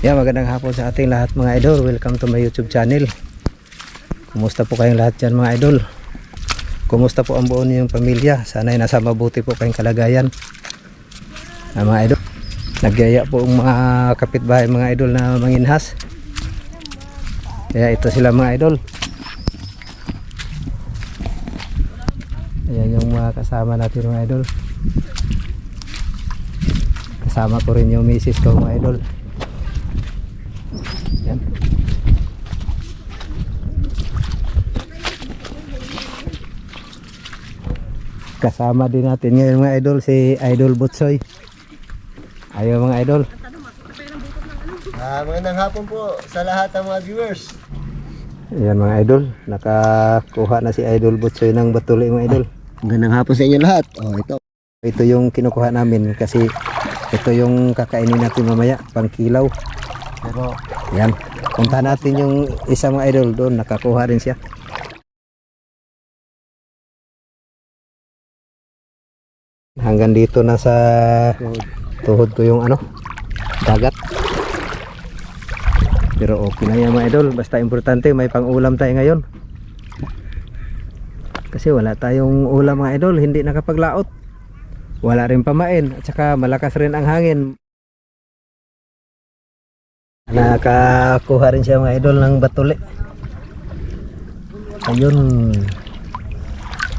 Yeah, magandang hapon sa ating lahat mga idol. Welcome to my YouTube channel. Kumusta po kayong lahat dyan mga idol? Kumusta po ang buo niyong pamilya? Sana ay nasa mabuti po kayong kalagayan. Ah, mga idol. Nagyaya po ang mga kapitbahay mga idol na manginhas. Kaya ito sila mga idol. Ayan yung mga kasama natin mga idol. Kasama ko rin yung misis ko mga idol. Kasama din natin ngayon mga idol si Idol Butsoy. Ayaw mga idol. Ah, magandang hapon po sa lahat ng mga viewers. Ayan mga idol. Nakakuha na si Idol Butsoy ng batuli mga idol. Magandang hapon sa inyo lahat. Oh, ito. Ito yung kinukuha namin kasi ito yung kakainin natin mamaya pang kilaw. Pero Yan. Punta natin yung isang mga idol doon. Nakakuha rin siya. Hanggang dito na sa tuhod ko yung ano, dagat. Pero okay na yan mga idol. Basta importante may pang-ulam tayo ngayon. Kasi wala tayong ulam mga idol. Hindi nakapaglaot. Wala rin pamain. At saka malakas rin ang hangin. Nakakuha rin siya mga idol ng batuli. Ayun.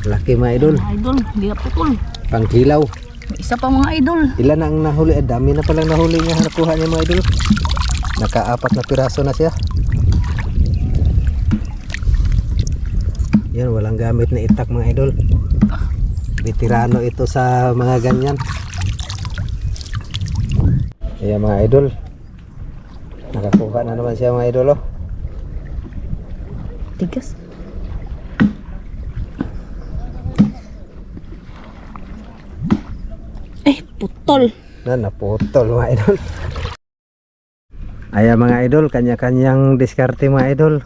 Laki mga idol. Idol, hindi na putol. Pangkilaw. Isa pa mga idol. Ilan ang nahuli? Eh, dami na palang nahuli niya. Nakuha niya mga idol. Nakaapat na piraso na siya. Yan, walang gamit na itak mga idol. Veterano ito sa mga ganyan. Ayan mga idol. Nakakuha na naman siya mga idol oh. Tigas. Eh, putol. na naputol mga idol. Ayan mga idol kanya-kanyang diskarte mga idol.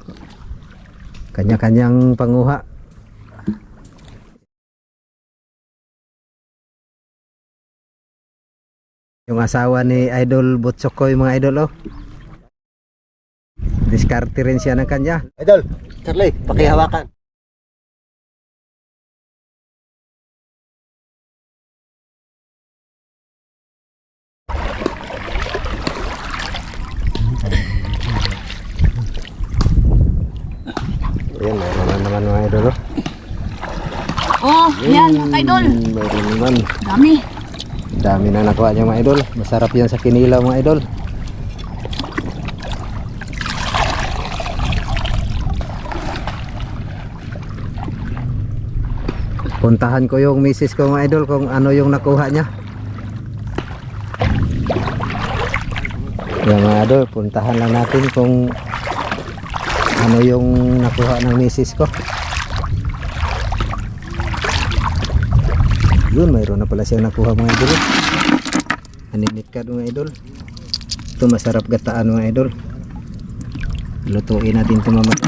Kanya-kanyang panguha yung asawa ni idol Butsokoy mga idol oh. Diskarte rin siya ng kanya. Idol, Charlie, pakihawakan. Ayan meron na naman mga idol oh Oh, yan mga idol. Meron naman Dami. Dami na nakuha niya mga idol. Masarap yan sa kinilaw mga idol. Puntahan ko yung misis ko mga idol kung ano yung nakuha niya. Yan mga idol, puntahan lang natin kung ano yung nakuha ng misis ko. Yun, mayroon na pala siyang nakuha mga idol. Aninit ka mga idol. Ito masarap gataan mga idol. Lutuin natin ito mamaya.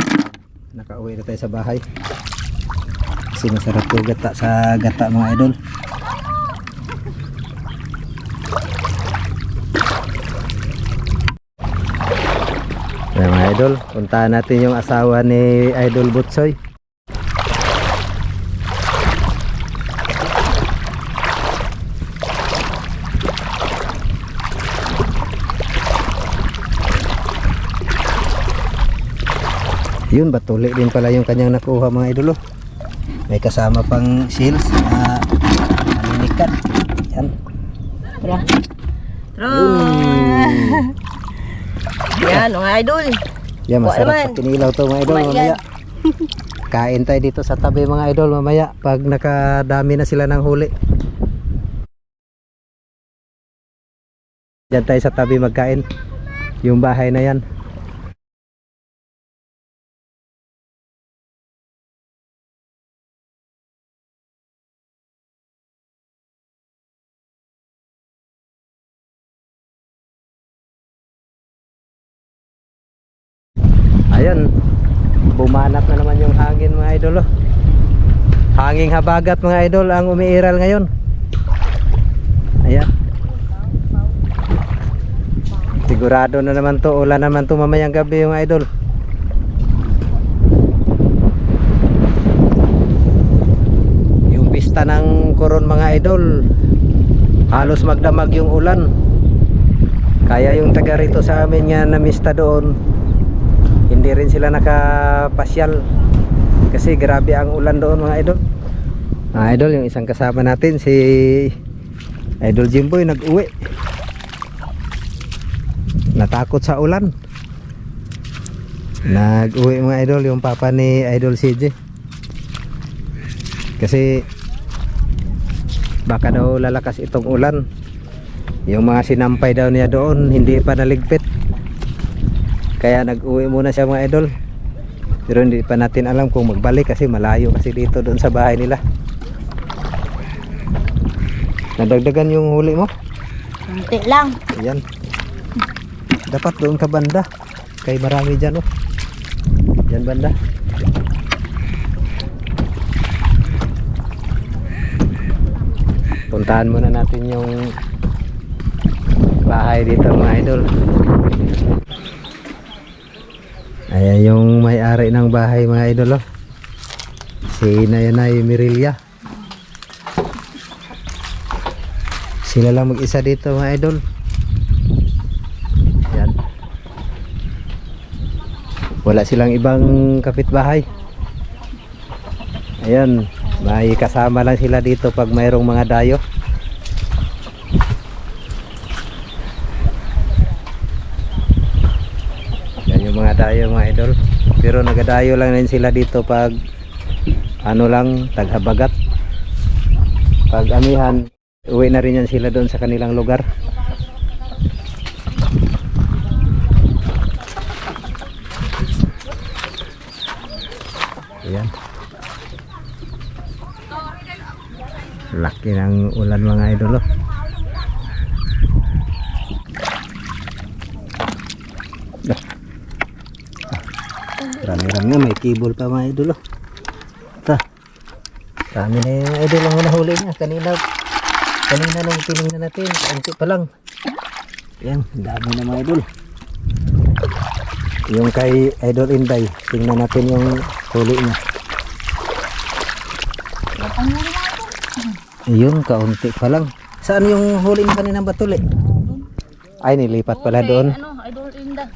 Nakauwi na tayo sa bahay. Kasi masarap po gata sa gata mga idol. Ayan mga idol, puntahan natin yung asawa ni Idol Butsoy. Yun, batuli din pala yung kanyang nakuha mga idolo. May kasama pang shields na naninikan. Yan. Tara. Tara. Yan mga idol. Yan, masarap naman. sa kinilaw to mga idol Kumain mamaya. Kain tayo dito sa tabi mga idol mamaya pag nakadami na sila ng huli. Diyan tayo sa tabi magkain. Yung bahay na yan. Ayan, bumanat na naman yung hangin mga idol oh. Hanging habagat mga idol ang umiiral ngayon. Ayan. Sigurado na naman to, ulan naman to mamayang gabi yung idol. Yung pista ng koron mga idol, halos magdamag yung ulan. Kaya yung taga rito sa amin nga namista doon, hindi rin sila nakapasyal. Kasi grabe ang ulan doon mga idol. Mga idol, yung isang kasama natin, si Idol Jimboy nag-uwi. Natakot sa ulan. Nag-uwi mga idol, yung papa ni Idol CJ. Kasi baka daw lalakas itong ulan. Yung mga sinampay daw niya doon, hindi pa naligpit. Kaya nag-uwi muna siya mga idol. Pero hindi pa natin alam kung magbalik kasi malayo kasi dito doon sa bahay nila. Nadagdagan yung huli mo? Kunti lang. Ayan. Dapat doon ka banda. Kay marami dyan oh. Yan banda. Puntahan muna natin yung bahay dito mga idol. Ayan yung may-ari ng bahay mga idol oh. Si Nayanay Mirilya. Sila lang mag-isa dito mga idol. Yan. Wala silang ibang kapitbahay. Ayan, may kasama lang sila dito pag mayroong mga dayo. Yan yung mga dayo mga idol. Pero nagadayo lang rin sila dito pag ano lang, taghabagat. Pag amihan, uwi na rin yan sila doon sa kanilang lugar. Ayan. Laki ng ulan mga idol. oh. Ah. Ah. Kibol pa mga idol. oh. Ta. Rami na yung idol ang nahuli niya. Kanina, kanina nung tinignan natin, kaunti pa lang. Ang dami na mga idol. Yung kay Idol Inday, tingnan natin yung huli niya. Yun, kaunti pa lang. Saan yung huli niya kanina batuli? Ay, nilipat pala doon. Ano, idol Inda.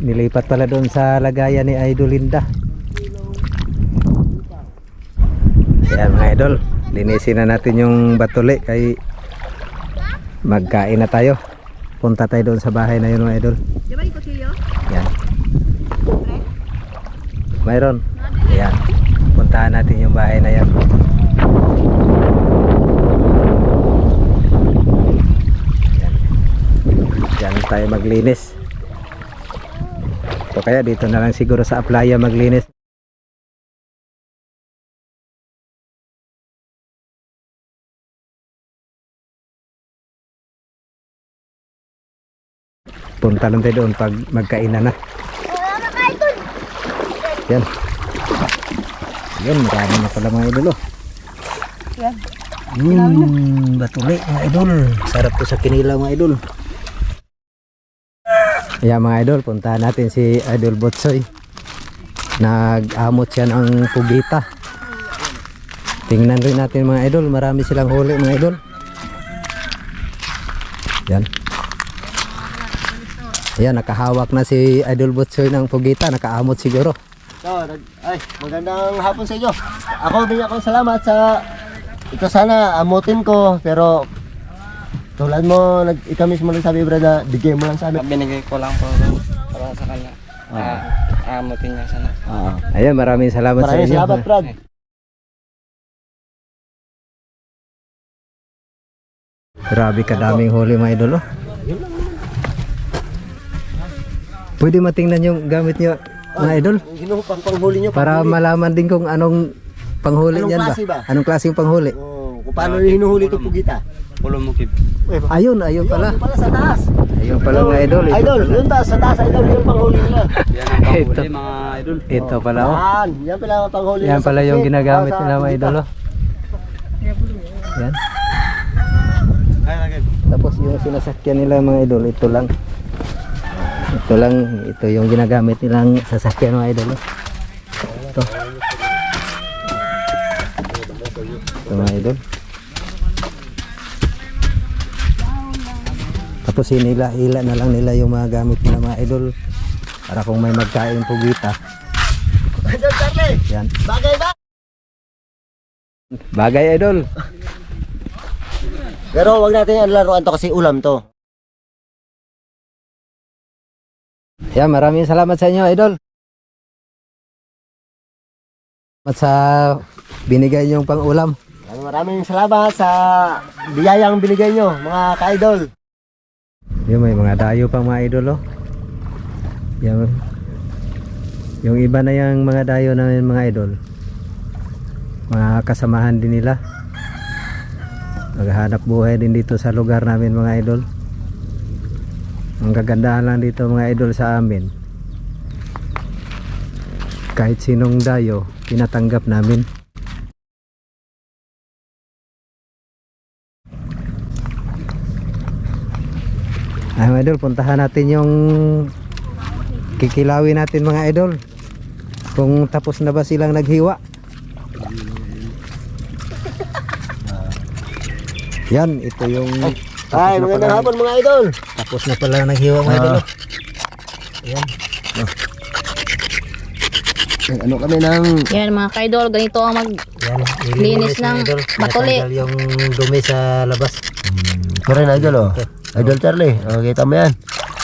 Nilipat pala doon sa lagayan ni Idol Linda. Yan mga idol, linisin na natin yung batuli kay magkain na tayo. Punta tayo doon sa bahay na yun mga idol. Di ba yung kutilyo? Yan. Mayroon. Yan. Puntahan natin yung bahay na yan. Yan. Yan tayo maglinis. O kaya dito na lang siguro sa playa maglinis. Punta lang tayo doon pag magkainan na. Yan. Yan, marami na pala mga idol. Oh. Yan. Hmm, batuli mga idol. Sarap to sa kinilaw mga idol. Ayan mga idol, puntahan natin si Idol Botsoy. Nag-amot siya ng pugita. Tingnan rin natin mga idol, marami silang huli mga idol. Yan. Ayan, nakahawak na si Idol Botsoy ng pugita, nakaamot siguro. So, ay, magandang hapon sa inyo. Ako din ako salamat sa ito sana amutin ko pero tulad mo nag ikaw mismo nagsabi bro na bigay mo lang sa amin. Binigay ko lang po para sa kanya. Ah, aamutin niya sana. Oo. Ayan, maraming salamat sa Maraming inyo. salamat, Brad. Grabe kadaming huli mga idol. oh. Pwede matingnan yung gamit nyo mga idol Ginuhupang panghuli nyo. para panghuli. malaman din kung anong panghuli Anong niyan ba? klase ba? Anong klaseng panghuli? Oh, kung paano hinuhuli itong pugita. Pulo mo kib. Ayun, ayun pala. Yun pala sa taas. Ayun pala mga idol. Ito, Idol, yun taas sa taas idol yung panghuli nila. Yan ang panghuli Ito. mga idol. ito pala oh. Yan, yan pala ang panghuli. Yan pala yung ginagamit nila mga idol. oh. Yan. Tapos yung sinasakyan nila mga idol, ito lang. Ito lang, ito yung ginagamit nilang sasakyan mga idol. Ito. Ito mga idol. Tapos hinila-hila na lang nila yung mga gamit nila mga idol. Para kung may magkain pugita. Yan. bagay ba? Bagay idol. Pero wag natin laruan to kasi ulam to. Yan, maraming salamat sa inyo idol. At sa binigay niyong pang-ulam. Maraming salamat sa biyayang binigay nyo, mga ka-idol. Yung may mga dayo pang mga idol oh. Yung, yung iba na yung mga dayo namin mga idol. Mga kasamahan din nila. Maghanap buhay din dito sa lugar namin mga idol. Ang kagandahan lang dito mga idol sa amin. Kahit sinong dayo, tinatanggap namin. Ay mga idol, puntahan natin yung kikilawin natin mga idol. Kung tapos na ba silang naghiwa. Yan, ito yung Ay, na magandang pala- hapon mga idol. Tapos na pala naghiwa mga idol. oh. Yan. Ano kami ng Yan mga kaidol, ganito ang mag... Yan, Linis ng. Natanggal yung dumi sa labas. Ito rin idol oh. Idol Charlie, oh, kita mo yan.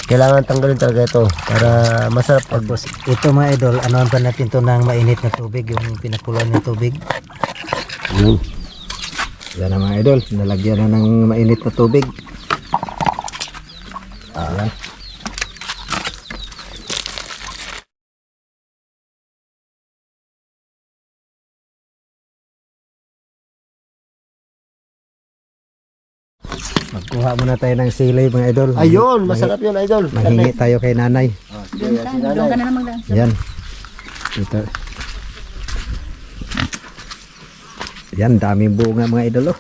Kailangan tanggalin talaga ito para masarap pag Tapos ito mga idol, ano pa natin to ng mainit na tubig, yung pinakuluan ng tubig. Yun. Yan ang mga idol, nalagyan na ng mainit na tubig. Ayan. Magkuha muna tayo ng sili mga idol. Ayun, masarap yun idol. Manghingi tayo kay nanay. Doon ka, doon ka na naman dance. Yan. Ito. Yan, daming bunga mga idol oh.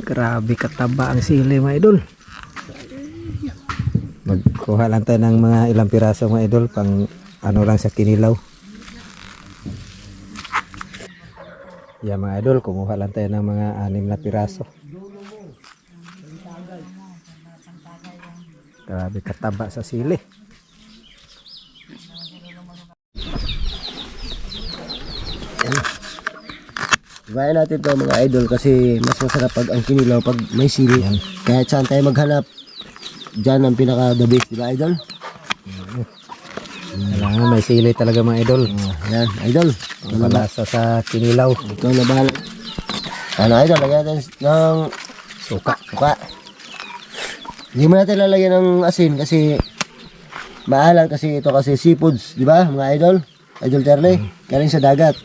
Grabe kataba ang sili mga idol. Magkuha lang tayo ng mga ilang piraso mga idol pang ano lang sa kinilaw. Yan mga idol, kumuha lang tayo ng mga anim na piraso. Grabe kataba sa sili. Gaya natin to mga idol kasi mas masarap pag ang kinilaw pag may sili. Yan. Kahit saan tayo maghanap, dyan ang pinaka the best, di ba idol? Kailangan may sili talaga mga idol. Yan, idol. Ang palasa sa kinilaw. Ito na bahala. Ano idol, lagyan natin ng Suka. suka. Hindi mo natin lalagyan ng asin kasi maalat kasi ito kasi seafoods, di ba mga idol? Idol Charlie, galing sa dagat.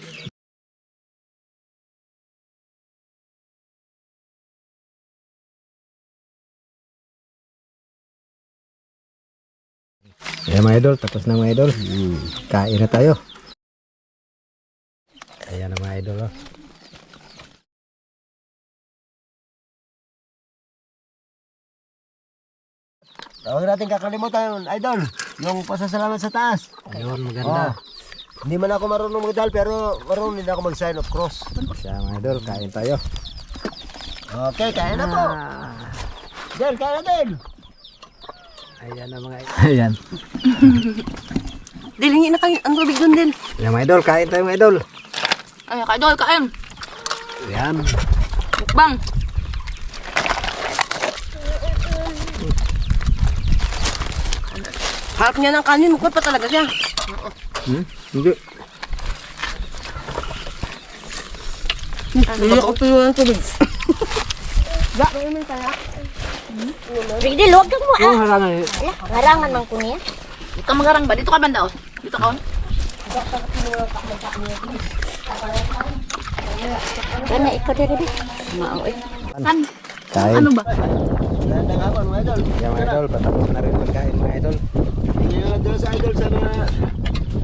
Ayan mga idol, tapos na mga idol. Kain na tayo. Ayan na mga idol. Oh. Huwag natin kakalimutan, idol, yung pasasalamat sa taas. Ayun, Oh, maganda. hindi man ako marunong magdal pero marunong din ako mag-sign of cross. Siya mga idol, kain tayo. Okay, kaya na po. Del, kaya na Del. Ayan na mga idol. Ayan. Dilingin na kayo ang tubig doon din. Ayan mga idol, kain tayo mga idol. Ay, kaidol, kain. Ayan. Mukbang. Harap niya ng kanin, mukot pa talaga siya. Hmm? Hindi. Hindi ako tuyo ng tubig. Bigdil, huwag kang mo ah. harangan eh. Ala, Larangan man ko niya. Ikaw magarang ba? Dito ka banda oh. Dito ka on. Kana ikaw diri di. Mao eh. Kan? Kain. Ano ba? Magandang hapon mga idol. Ayan mga idol, patapos na rin magkain mga idol. Hindi nga dito sa idol sa mga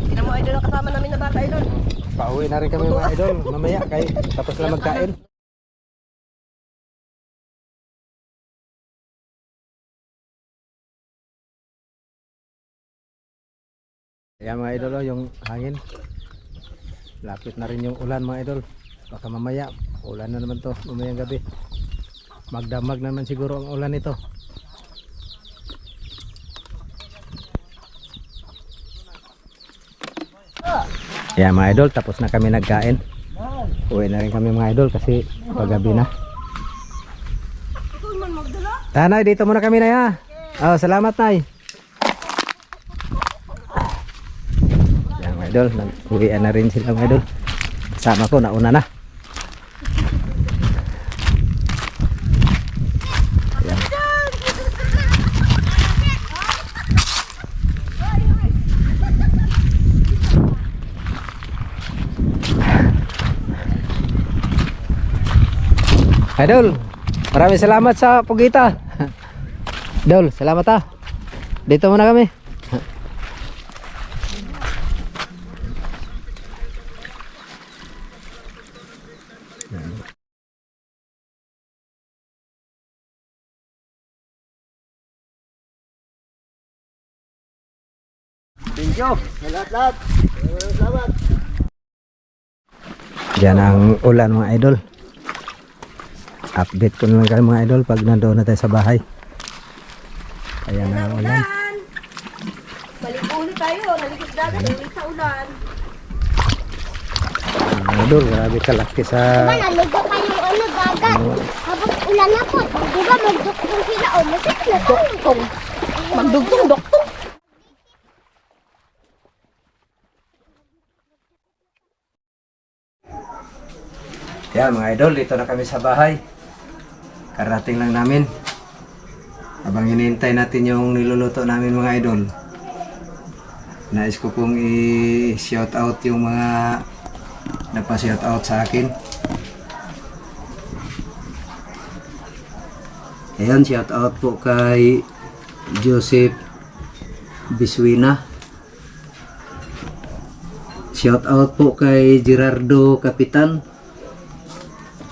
Tingnan mo idol ang kasama namin na bata idol. Pauwi na rin kami mga idol. Mamaya, kay, tapos na magkain. Ayan mga idol, oh, yung hangin. Lapit na rin yung ulan mga idol. Baka mamaya, ulan na naman to mamayang gabi. Magdamag naman siguro ang ulan nito. Ayan mga idol, tapos na kami nagkain. Uwi na rin kami mga idol kasi paggabi na. Tanay, dito muna kami na ya. Oh, salamat Nay. Yan mga idol, nag-uwian na rin sila mga idol. Kasama ko, nauna na. Idol, maraming salamat sa pugita. Idol, salamat ah. Dito muna kami. Thank you. Lahat-lahat. Salamat. Yan ang ulan mga idol. Update ko na lang kayo mga idol pag nandoon na tayo sa bahay. Ayan ang ulan. Balik ulo tayo. Nalikit dagat. Nalikit sa ulan. Mga idol, grabe kalaki sa... Diba naligo kayong ano dagat? Habang ulan na po. Di ba magduktong sila o masik na tungtong. Magdugtong doktong. Yan mga idol, dito na kami sa bahay. Karating lang namin. Habang hinihintay natin yung niluluto namin mga idol. Nais ko pong i-shout out yung mga napa-shout out sa akin. Ayan, shout out po kay Joseph Biswina. Shout out po kay Gerardo Kapitan.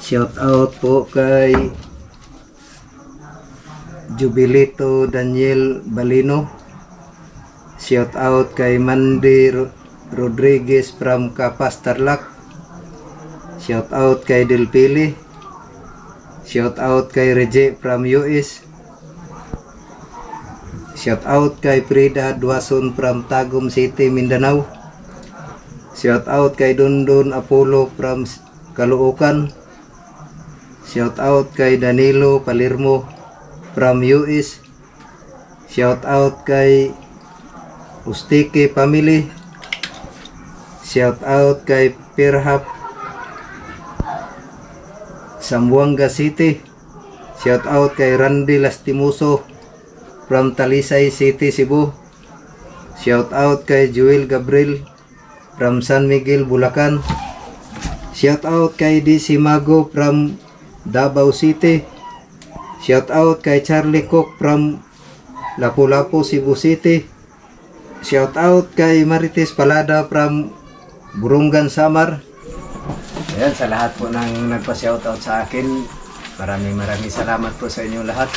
Shout out po kay Jubilito Daniel Balino. Shout out kay Mandy Ro- Rodriguez from Kapas Tarlac. Shout out kay Del Pili. Shout out kay Reje from US. Shout out kay Frida Duason from Tagum City, Mindanao. Shout out kay Dundun Apollo from Caloocan. Shout out kay Danilo Palirmo from US. Shout out kay Ustike family. Shout out kay Perhap Sambuanga City. Shout out kay Randy Lastimoso from Talisay City, Cebu. Shout out kay Joel Gabriel from San Miguel, Bulacan. Shout out kay DC Mago from Davao City. Shout out kay Charlie Cook from Lapu-Lapu, Cebu City. Shout out kay Marites Palada from Burungan, Samar. Ayan, sa lahat po ng nagpa-shoutout sa akin, maraming maraming salamat po sa inyo lahat.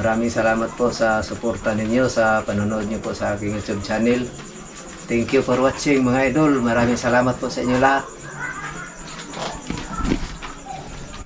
Maraming salamat po sa suporta ninyo, sa panonood niyo po sa aking YouTube channel. Thank you for watching mga idol. Maraming salamat po sa inyo lahat.